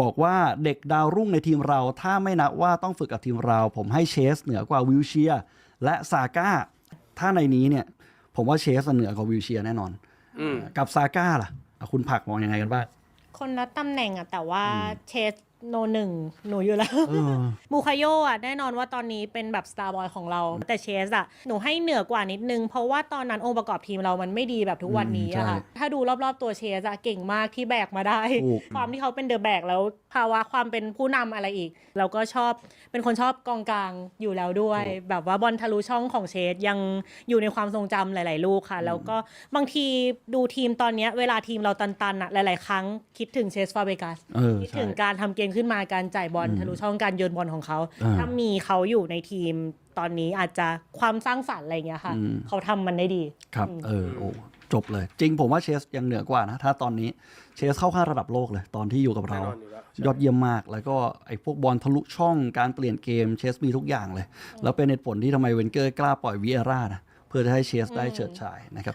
บอกว่าเด็กดาวรุ่งในทีมเรา ถ้าไม่นับว่าต้องฝึกกับทีมเรา ผมให้เชสเหนือกว่าวิลเชียร์และซาก้า ถ้าในนี้เนี่ย ผมว่าเชสเหนือกว่าวิลเชียร์แน่นอนอืมกับซาก้าล่ะอะ คุณผักมองยังไงกันบ้างคนละตำแหน่งอะแต่ว่าเชส โนหนึ่งหนูอยู่แล้วเออมูคาโยอะแน่นอนว่าตอนนี้เป็นแบบสตาร์บอยของเรา แต่เชสอะหนูให้เหนือกว่านิดนึง เพราะว่าตอนนั้นองค์ประกอบทีมเรามันไม่ดีแบบทุกวันนี้อะค่ะอืมใช่ถ้าดูรอบๆตัวเชสอะเก่งมากที่แบกมาได้ถูกความที่เขาเป็นเดอะแบกแล้ว ภาวะความเป็นผู้นำอะไรอีก เราก็ชอบเป็นคนชอบกองกลางอยู่แล้วด้วย แบบว่าบอลทะลุช่องของเชสยังอยู่ในความทรงจำหลาย ๆ ลูกค่ะ แล้วก็บางทีดูทีมตอนเนี้ยเวลาทีมเราตันๆอะหลาย ๆ ครั้งคิดถึงเชสฟาเบกัสเออคิดใช่ถึงการทำเกมขึ้นมาการจ่ายบอลทะลุช่องการโยนบอลของเขาอ่าถ้ามีเขาอยู่ในทีมตอนนี้อาจจะความสร้างสรรค์อะไรเงี้ยค่ะอืมเขาทำมันได้ดี ครับอืมเออโอ้จบเลย จริงผมว่าเชสยังเหนือกว่านะ ถ้าตอนนี้เชสเข้าขั้นระดับโลกเลย ตอนที่อยู่กับเราแน่นอนอยู่แล้วใช่ยอดเยี่ยมมาก แล้วก็ไอ้พวกบอลทะลุช่องการเปลี่ยนเกมเชสมีทุกอย่างเลย แล้วเป็นเหตุผลที่ทำไมเวนเกอร์กล้าปล่อยวีเอร่านะเพื่อจะให้เชสได้เฉิดฉายนะครับ